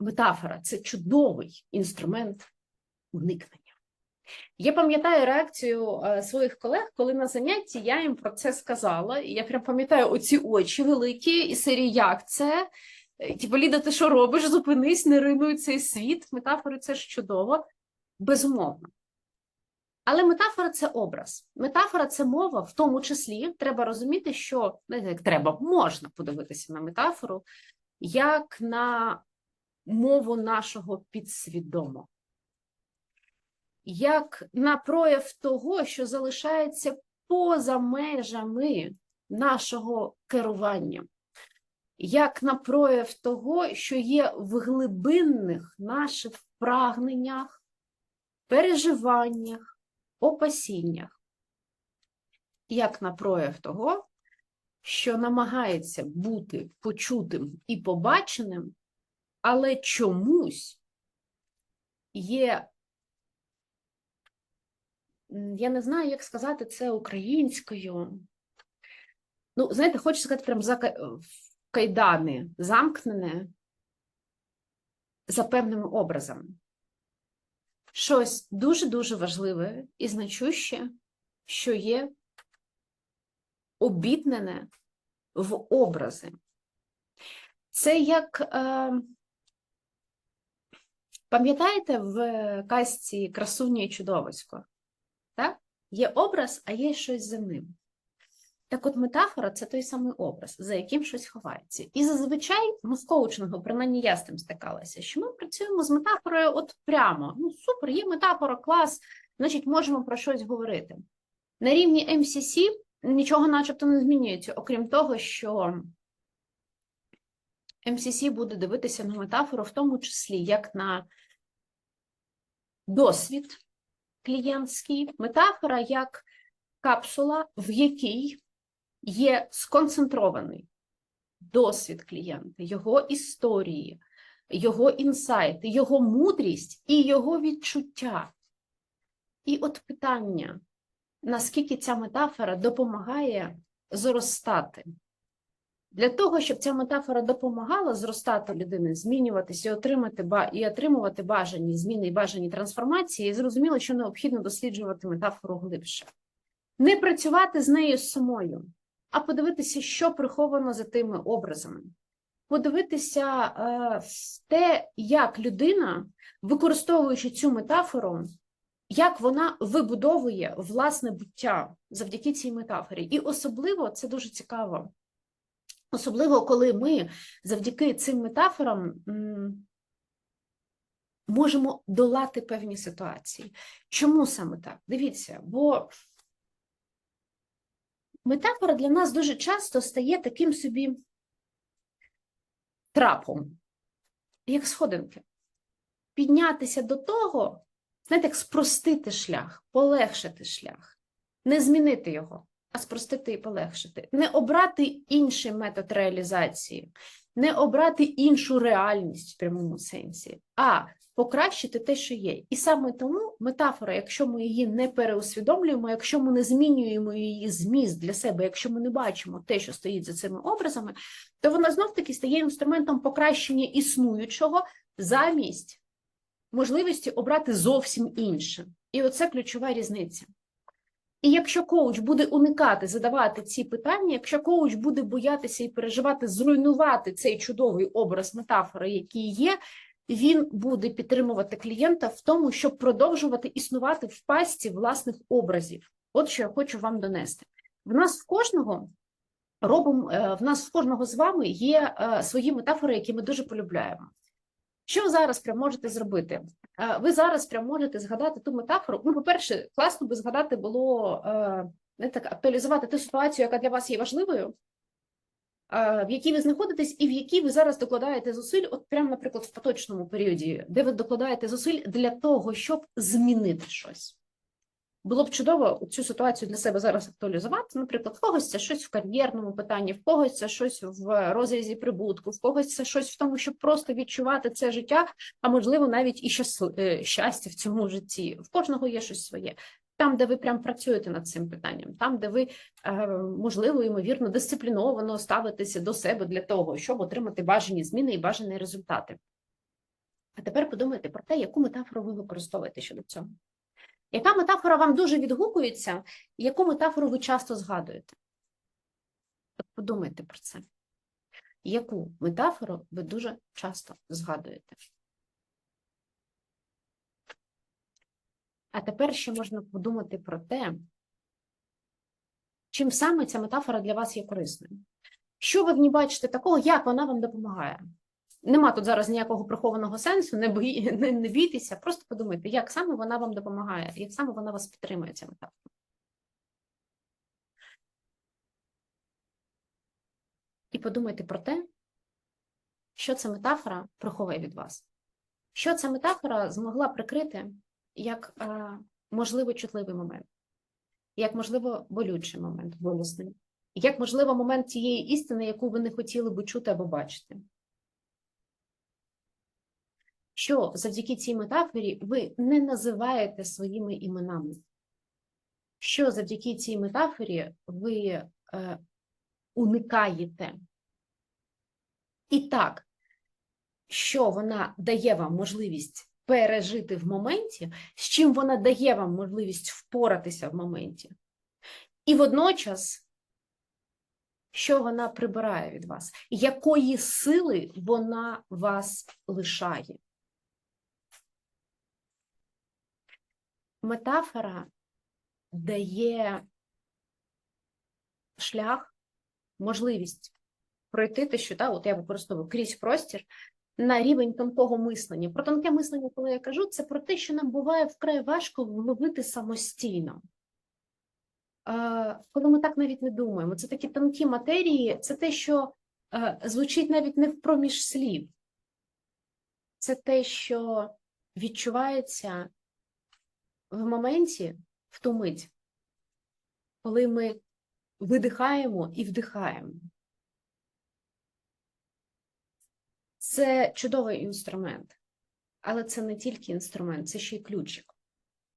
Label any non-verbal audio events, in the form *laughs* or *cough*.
метафора це чудовий інструмент уникнення. Я пам'ятаю реакцію е, своїх колег, коли на занятті я їм про це сказала. І я прям пам'ятаю оці очі великі, і серії як це? Е, Типу, Ліда, ти що робиш? Зупинись, не ринуй цей світ. Метафори це ж чудово, безумовно. Але метафора це образ. Метафора це мова, в тому числі треба розуміти, що не як треба, можна подивитися на метафору як на мову нашого підсвідомого, як на прояв того, що залишається поза межами нашого керування, як на прояв того, що є в глибинних наших прагненнях, переживаннях, опасіннях, як на прояв того, що намагається бути почутим і побаченим, але чомусь є, я не знаю, як сказати це українською. Ну, знаєте, хочу сказати, прям за кайдани замкнене за певними образами. Щось дуже-дуже важливе і значуще, що є обітнене в образи. Це як, е, пам'ятаєте, в казці Красуня і чудовисько? Так? Є образ, а є щось за ним. Так от метафора це той самий образ, за яким щось ховається. І зазвичай ми в коучингу, принаймні я з тим стикалася, що ми працюємо з метафорою от прямо. Ну, супер, є метафора, клас, значить, можемо про щось говорити. На рівні MCC нічого начебто не змінюється, окрім того, що MCC буде дивитися на метафору, в тому числі як на досвід клієнтський, метафора як капсула, в якій є сконцентрований досвід клієнта, його історії, його інсайти, його мудрість і його відчуття. І от питання, наскільки ця метафора допомагає зростати. Для того, щоб ця метафора допомагала зростати людини, змінюватися і отримати і отримувати бажані зміни і бажані трансформації, зрозуміло, що необхідно досліджувати метафору глибше. Не працювати з нею самою, а подивитися, що приховано за тими образами. Подивитися е, те, як людина, використовуючи цю метафору, як вона вибудовує власне буття завдяки цій метафорі. І особливо це дуже цікаво. Особливо, коли ми завдяки цим метафорам можемо долати певні ситуації. Чому саме так? Дивіться, бо метафора для нас дуже часто стає таким собі трапом, як сходинки. Піднятися до того, знаєте, як спростити шлях, полегшити шлях, не змінити його, спростити і полегшити, не обрати інший метод реалізації, не обрати іншу реальність в прямому сенсі, а покращити те, що є. І саме тому метафора, якщо ми її не переусвідомлюємо, якщо ми не змінюємо її зміст для себе, якщо ми не бачимо те, що стоїть за цими образами, то вона знов таки стає інструментом покращення існуючого замість можливості обрати зовсім інше. І оце ключова різниця. І якщо коуч буде уникати задавати ці питання, якщо коуч буде боятися і переживати, зруйнувати цей чудовий образ метафори, який є, він буде підтримувати клієнта в тому, щоб продовжувати існувати в пастці власних образів. От що я хочу вам донести. В нас в кожного робимо, е, в нас в кожного з вами є е, свої метафори, які ми дуже полюбляємо. Що ви зараз прям можете зробити? Е, Ви зараз прям можете згадати ту метафору. Ну, по-перше, класно би згадати було е, не так актуалізувати ту ситуацію, яка для вас є важливою, е, в якій ви знаходитесь, і в якій ви зараз докладаєте зусиль, от прямо, наприклад, в поточному періоді, де ви докладаєте зусиль для того, щоб змінити щось. Було б чудово цю ситуацію для себе зараз актуалізувати. Наприклад, в когось це щось в кар'єрному питанні, в когось це щось в розрізі прибутку, в когось це щось в тому, щоб просто відчувати це життя, а можливо, навіть і е, щастя в цьому житті. В кожного є щось своє. Там, де ви прям працюєте над цим питанням, там, де ви е, можливо, ймовірно, дисципліновано ставитеся до себе для того, щоб отримати бажані зміни і бажані результати. А тепер подумайте про те, яку метафору ви використовуєте щодо цього. Яка метафора вам дуже відгукується, і яку метафору ви часто згадуєте? От подумайте про це. Яку метафору ви дуже часто згадуєте? А тепер ще можна подумати про те, чим саме ця метафора для вас є корисною. Що ви в ній бачите такого, як вона вам допомагає? Нема тут зараз ніякого прихованого сенсу, не, бої, *laughs* не, не бійтеся, просто подумайте, як саме вона вам допомагає, як саме вона вас підтримує, ця метафора. І подумайте про те, що ця метафора приховує від вас. Що ця метафора змогла прикрити як е, можливо чутливий момент, як можливо болючий момент, болісний, як можливо момент тієї істини, яку ви не хотіли би чути або бачити. Що завдяки цій метафорі ви не називаєте своїми іменами? Що завдяки цій метафорі ви е, уникаєте? І так, що вона дає вам можливість пережити в моменті, з чим вона дає вам можливість впоратися в моменті. І водночас, що вона прибирає від вас, якої сили вона вас лишає. Метафора дає шлях, можливість пройти те, що та, от я використовую крізь простір на рівень тонкого мислення. Про тонке мислення, коли я кажу, це про те, що нам буває вкрай важко вловити самостійно. Коли ми так навіть не думаємо, це такі тонкі матерії, це те, що звучить навіть не в проміж слів. Це те, що відчувається в моменті, в ту мить, коли ми видихаємо і вдихаємо. Це чудовий інструмент, але це не тільки інструмент, це ще й ключик.